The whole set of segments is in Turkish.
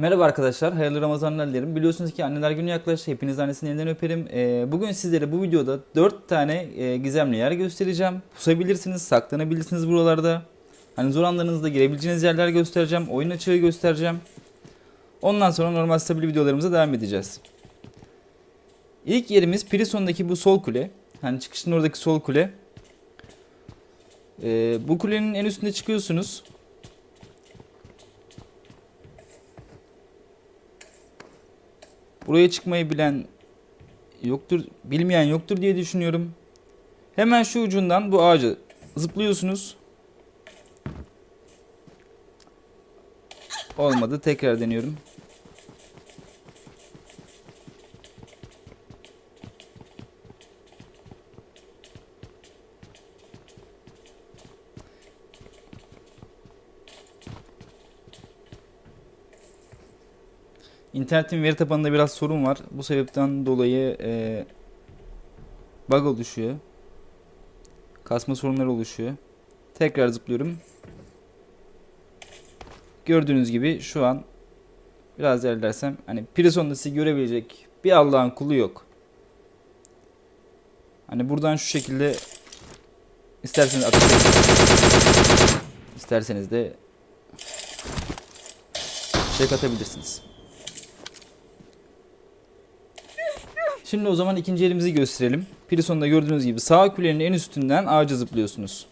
Merhaba arkadaşlar, hayırlı Ramazanlar dilerim. Biliyorsunuz ki anneler günü yaklaştı. Hepiniz annesinin elinden öperim. Ee, bugün sizlere bu videoda 4 tane e, gizemli yer göstereceğim. Pusabilirsiniz, saklanabilirsiniz buralarda. Hani zor anlarınızda girebileceğiniz yerler göstereceğim. Oyun açığı göstereceğim. Ondan sonra normal stabil videolarımıza devam edeceğiz. İlk yerimiz Prison'daki bu sol kule. Hani çıkışın oradaki sol kule. Ee, bu kulenin en üstünde çıkıyorsunuz. Buraya çıkmayı bilen yoktur, bilmeyen yoktur diye düşünüyorum. Hemen şu ucundan bu ağaca zıplıyorsunuz. Olmadı. Tekrar deniyorum. İnternetin veri tabanında biraz sorun var. Bu sebepten dolayı e, bug oluşuyor. Kasma sorunları oluşuyor. Tekrar zıplıyorum. Gördüğünüz gibi şu an biraz ilerlersem hani Prison'da sizi görebilecek bir Allah'ın kulu yok. Hani buradan şu şekilde isterseniz ateş isterseniz de şey atabilirsiniz. Şimdi o zaman ikinci elimizi gösterelim. Prison'da gördüğünüz gibi sağ kulenin en üstünden ağaca zıplıyorsunuz.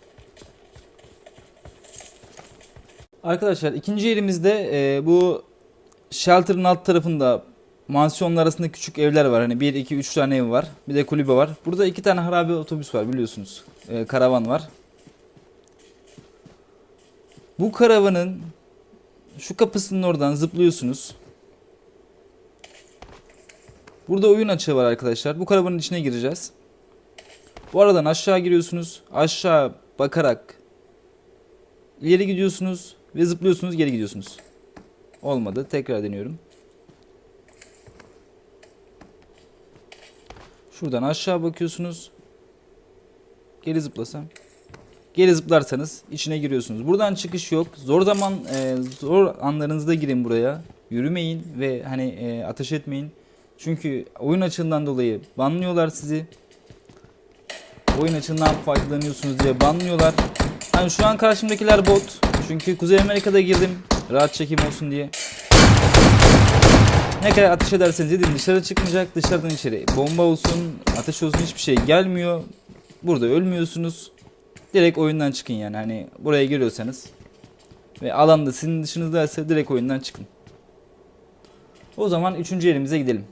Arkadaşlar ikinci elimizde e, bu shelter'ın alt tarafında mansiyonlar arasında küçük evler var. Hani 1, 2, 3 tane ev var. Bir de kulübe var. Burada iki tane harabe otobüs var biliyorsunuz. E, karavan var. Bu karavanın şu kapısının oradan zıplıyorsunuz. Burada oyun açığı var arkadaşlar. Bu karavanın içine gireceğiz. Bu aradan aşağı giriyorsunuz. Aşağı bakarak ileri gidiyorsunuz ve zıplıyorsunuz geri gidiyorsunuz. Olmadı. Tekrar deniyorum. Şuradan aşağı bakıyorsunuz. Geri zıplasam. Geri zıplarsanız içine giriyorsunuz. Buradan çıkış yok. Zor zaman e, zor anlarınızda girin buraya. Yürümeyin ve hani e, ateş etmeyin. Çünkü oyun açığından dolayı banlıyorlar sizi. Oyun açığından faydalanıyorsunuz diye banlıyorlar. Hani şu an karşımdakiler bot. Çünkü Kuzey Amerika'da girdim. Rahat çekim olsun diye. Ne kadar ateş ederseniz edin dışarı çıkmayacak. Dışarıdan içeri bomba olsun, ateş olsun hiçbir şey gelmiyor. Burada ölmüyorsunuz. Direkt oyundan çıkın yani. Hani buraya giriyorsanız ve alanda sizin dışınızdaysa direkt oyundan çıkın. O zaman üçüncü yerimize gidelim.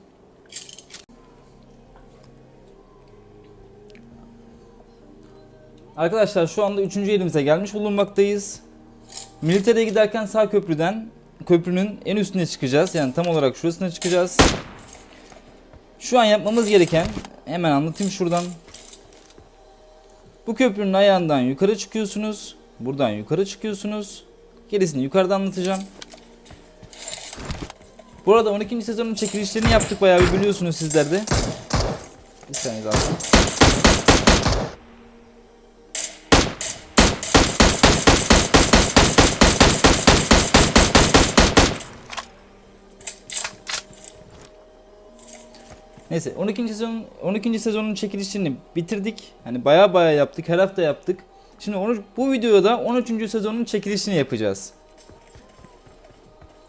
Arkadaşlar şu anda üçüncü yerimize gelmiş bulunmaktayız. Militer'e giderken sağ köprüden köprünün en üstüne çıkacağız. Yani tam olarak şurasına çıkacağız. Şu an yapmamız gereken hemen anlatayım şuradan. Bu köprünün ayağından yukarı çıkıyorsunuz. Buradan yukarı çıkıyorsunuz. Gerisini yukarıda anlatacağım. Bu arada 12. sezonun çekilişlerini yaptık bayağı bir biliyorsunuz sizler de. Bir saniye daha. Neyse 12. sezon 12. sezonun çekilişini bitirdik. Hani baya baya yaptık. Her hafta yaptık. Şimdi onu, bu videoda 13. sezonun çekilişini yapacağız.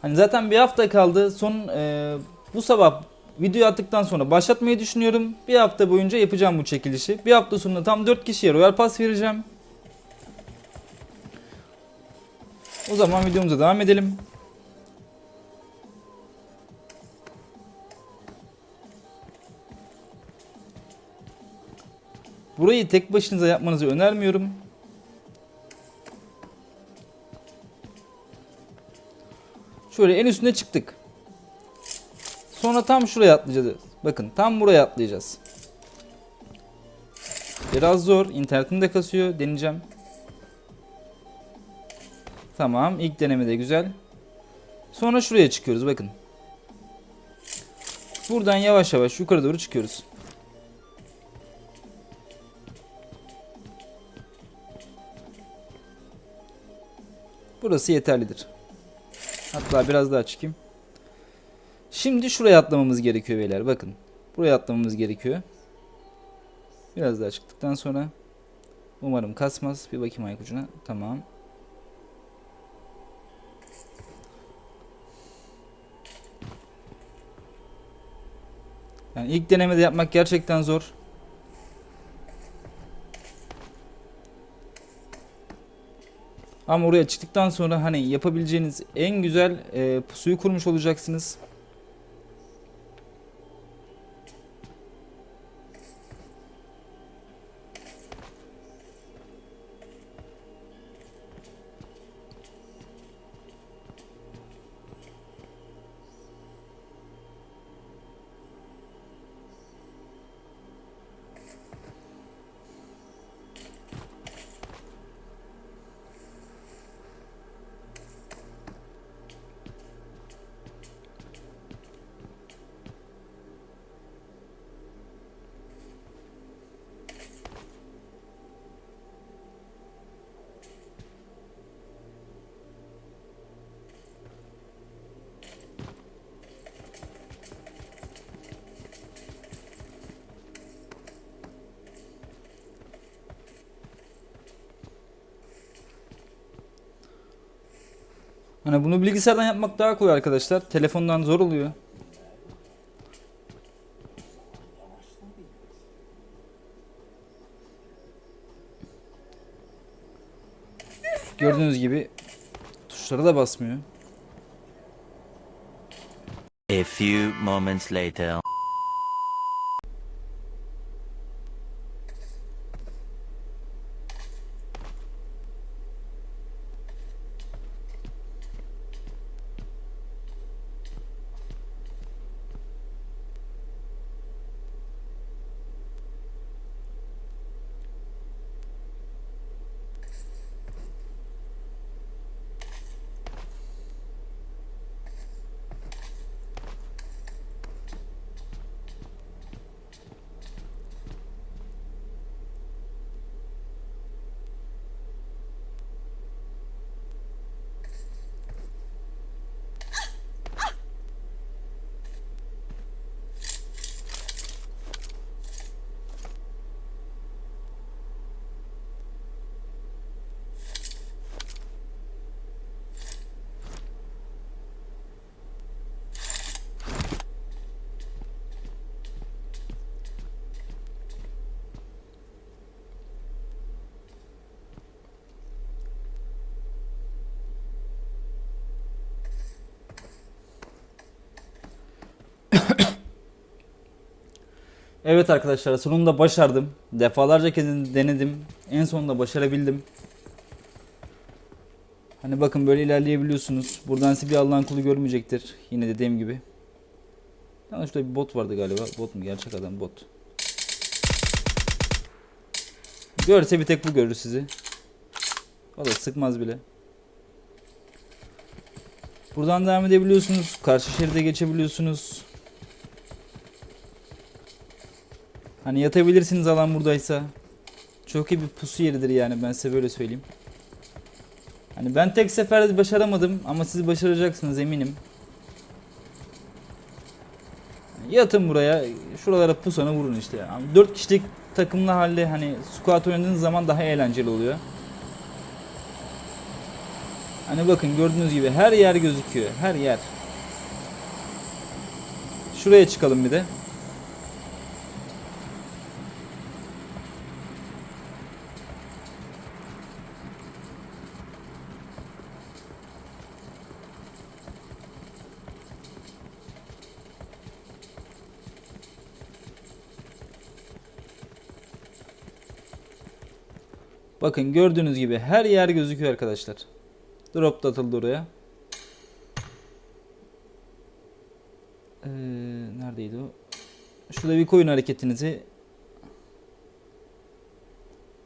Hani zaten bir hafta kaldı. Son e, bu sabah video attıktan sonra başlatmayı düşünüyorum. Bir hafta boyunca yapacağım bu çekilişi. Bir hafta sonunda tam 4 kişiye Royal Pass vereceğim. O zaman videomuza devam edelim. Burayı tek başınıza yapmanızı önermiyorum. Şöyle en üstüne çıktık. Sonra tam şuraya atlayacağız. Bakın tam buraya atlayacağız. Biraz zor. İnternetim de kasıyor. Deneyeceğim. Tamam. ilk denemede güzel. Sonra şuraya çıkıyoruz. Bakın. Buradan yavaş yavaş yukarı doğru çıkıyoruz. Burası yeterlidir. Hatta biraz daha çıkayım. Şimdi şuraya atlamamız gerekiyor beyler. Bakın. Buraya atlamamız gerekiyor. Biraz daha çıktıktan sonra umarım kasmaz. Bir bakayım ayak ucuna. Tamam. Yani ilk denemede yapmak gerçekten zor. Ama oraya çıktıktan sonra hani yapabileceğiniz en güzel e, pusuyu kurmuş olacaksınız. Hani bunu bilgisayardan yapmak daha kolay arkadaşlar. Telefondan zor oluyor. Gördüğünüz gibi tuşlara da basmıyor. A few moments later. Evet arkadaşlar sonunda başardım. Defalarca kez denedim. En sonunda başarabildim. Hani bakın böyle ilerleyebiliyorsunuz. Buradan sizi bir Allah'ın kulu görmeyecektir. Yine dediğim gibi. Ama şurada bir bot vardı galiba. Bot mu? Gerçek adam bot. Görse bir tek bu görür sizi. O da sıkmaz bile. Buradan devam edebiliyorsunuz. Karşı şeride geçebiliyorsunuz. Hani yatabilirsiniz alan buradaysa. Çok iyi bir pusu yeridir yani ben size böyle söyleyeyim. Hani ben tek seferde başaramadım ama siz başaracaksınız eminim. Yatın buraya. Şuralara pusana vurun işte. Yani 4 kişilik takımlı halde hani squat oynadığınız zaman daha eğlenceli oluyor. Hani bakın gördüğünüz gibi her yer gözüküyor. Her yer. Şuraya çıkalım bir de. Bakın gördüğünüz gibi her yer gözüküyor arkadaşlar. Drop da atıldı oraya. Ee, neredeydi o? Şurada bir koyun hareketinizi.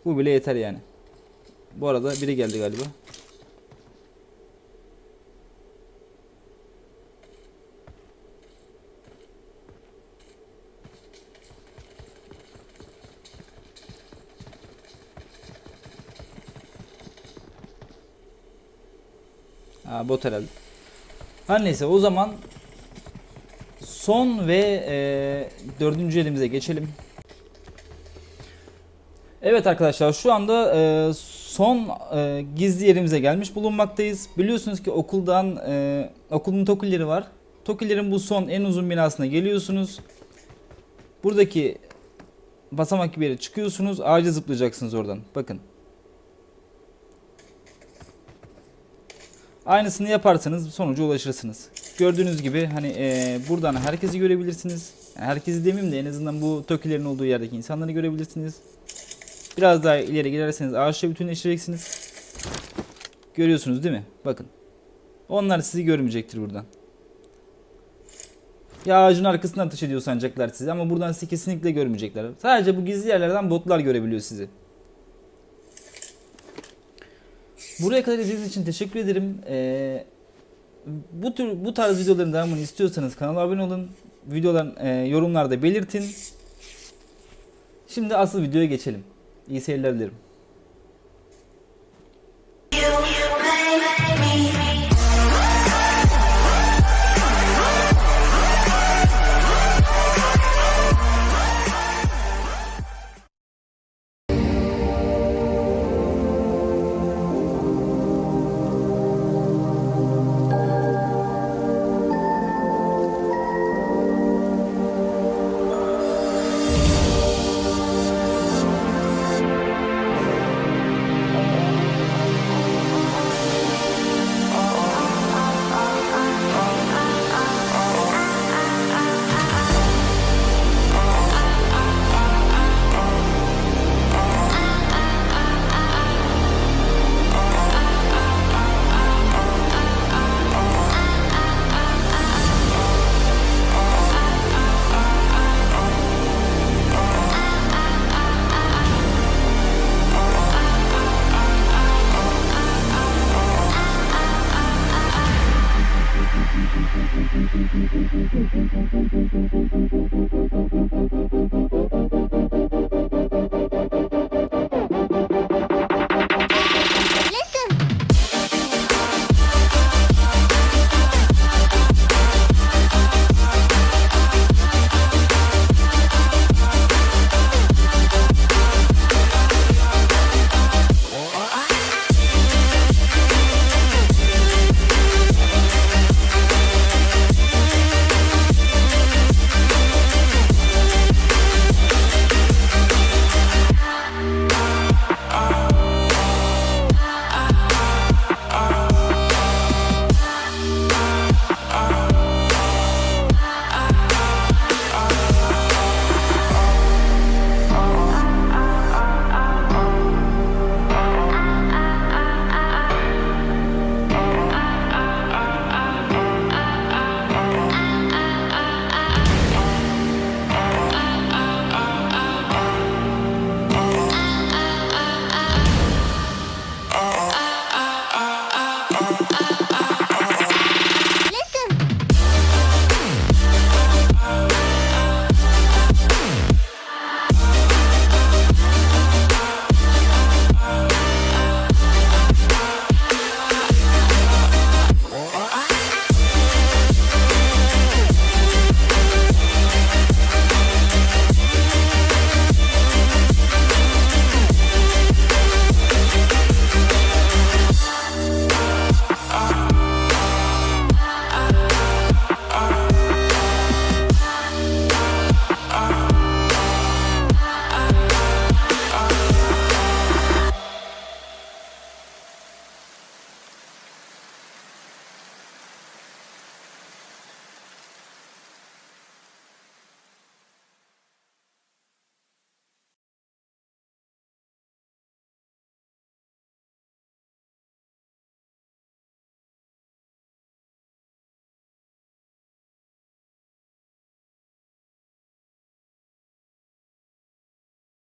Bu bile yeter yani. Bu arada biri geldi galiba. Ha bot herhalde. Her neyse o zaman son ve e, dördüncü elimize geçelim. Evet arkadaşlar şu anda e, son e, gizli yerimize gelmiş bulunmaktayız. Biliyorsunuz ki okuldan e, okulun tokilleri var. Tokillerin bu son en uzun binasına geliyorsunuz. Buradaki basamak gibi yere çıkıyorsunuz. Ağaca zıplayacaksınız oradan. Bakın. Aynısını yaparsanız sonuca ulaşırsınız. Gördüğünüz gibi hani e, buradan herkesi görebilirsiniz. Yani herkesi demeyeyim de en azından bu tokilerin olduğu yerdeki insanları görebilirsiniz. Biraz daha ileri giderseniz ağaçla bütünleşeceksiniz. Görüyorsunuz değil mi? Bakın. Onlar sizi görmeyecektir buradan. Ya ağacın arkasından ateş ediyor sanacaklar sizi ama buradan sizi kesinlikle görmeyecekler. Sadece bu gizli yerlerden botlar görebiliyor sizi. Buraya kadar izlediğiniz için teşekkür ederim. Ee, bu tür bu tarz videoların devamını istiyorsanız kanala abone olun. Videoların e, yorumlarda belirtin. Şimdi asıl videoya geçelim. İyi seyirler dilerim.